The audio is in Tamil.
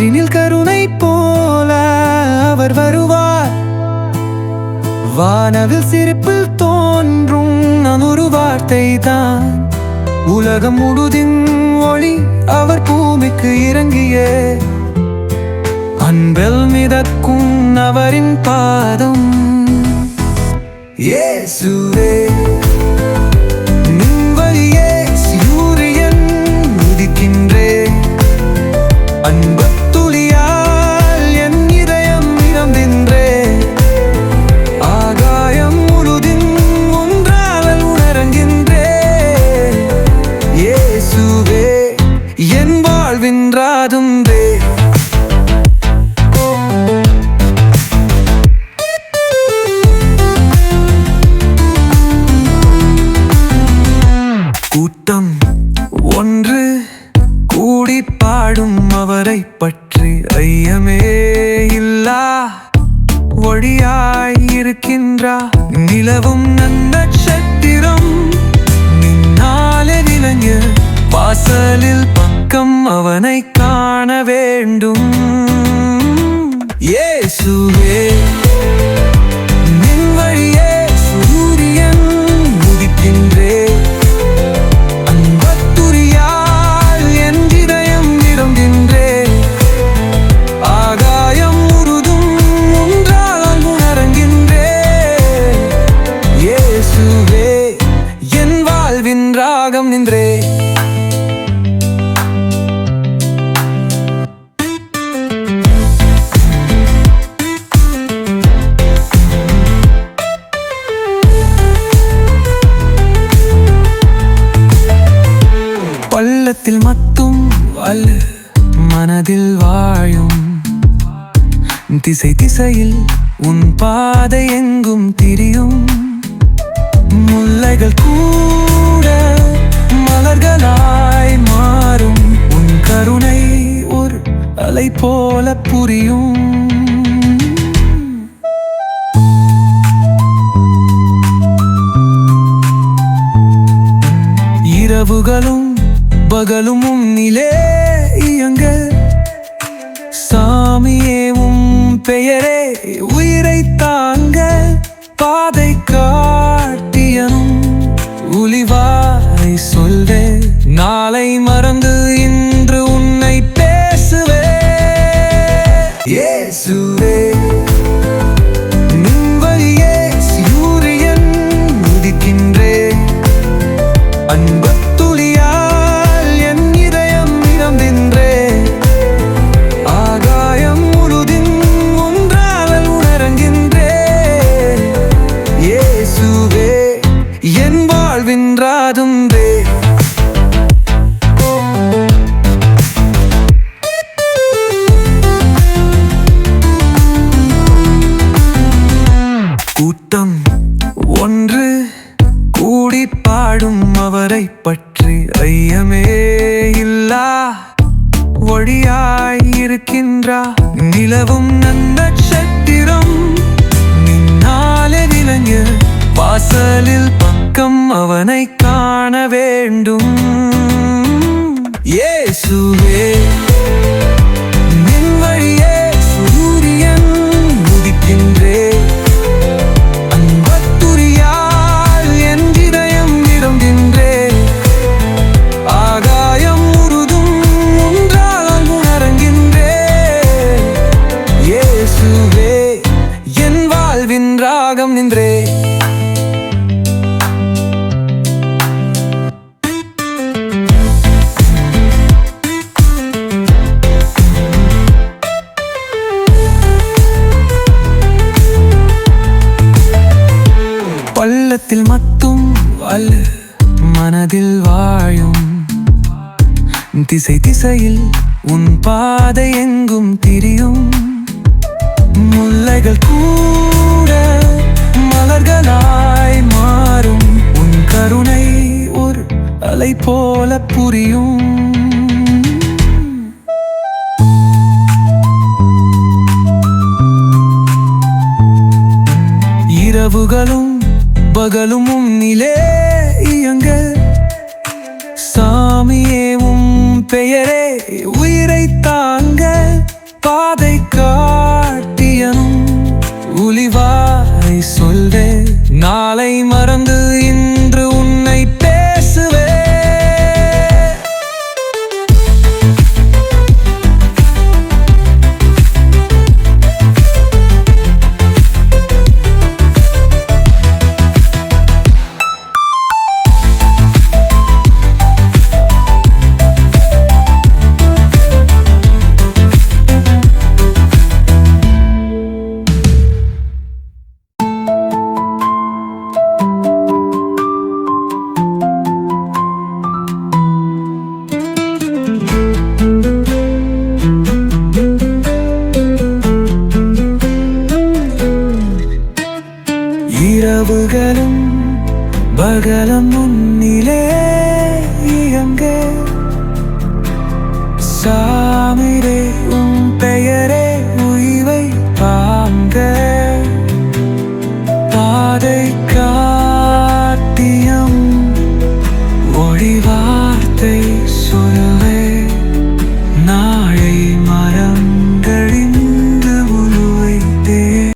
காற்றினில் கருணை போல அவர் வருவார். வானவில் சிரிப்பில் தோன்றும் நான் ஒரு வார்த்தை தான் உலகம் முழுதின் ஒளி அவர் பூமிக்கு இறங்கிய. அன்பில் மிதக்கும் அவரின் பாதம். இயேசுவே அன்பு இயேசுவே என் வாழ்வின் ராதும்பே. கூட்டம் ஒன்று கூடி பாடும் அவரை பற்றி ஐயமே இல்லா. ஒளியாய் இருக்கின்றா நிலவும் நன்னட்சத்திரம் நின்னாலே விளங்க வாசலில் பக்கம் அவனை காண வேண்டும். இயேசுவே உள்ளத்தில் மட்டும் அல்ல மனதில் வாழும். திசை திசையில் உன் பாதை எங்கும் திரியும். முல்லைகள் கூட மலர்களாய் மாறும். உன் கருணை ஒரு அலை போல புரியும். இரவுகளும் பகலும் உன்னிலே இயங்க. சாமியே உம் பெயரே உயிரை தாங்க. பாதை காட்டியனும் உளிவாய் சொல்வே. நாளை மறந்து இன்று உன்னை பேசுவே. இயேசுவே அன்பு இயேசுவே என் வாழ்வின் ராதும்பே. கூட்டம் ஒன்று கூடி பாடும் அவரை பற்றி ஐயமே இல்லா. ஒழியாயிருக்கின்றா நிலவும் நந்த சத்திரம் நின்னாலே விளங்க வாசலில் பக்கம் அவனை காண வேண்டும். இயேசுவே உள்ளத்தில் மட்டும் அல்ல மனதில் வாழும். திசை திசையில் உன் பாதை எங்கும் திரியும். முல்லைகள் கூட மலர்களாய் மாறும். உன் கருணை ஒரு அலை போல புரியும். இரவுகளும் பகலும் உன்னிலே இயங்க சாமியே உம் பெயரே உயிரை தாங்க பாதை காட்டியனும். ஒளிவாய் சொல்லே நாளை மறந்து இன்று இரவுகளும் பகலம் முன்னிலே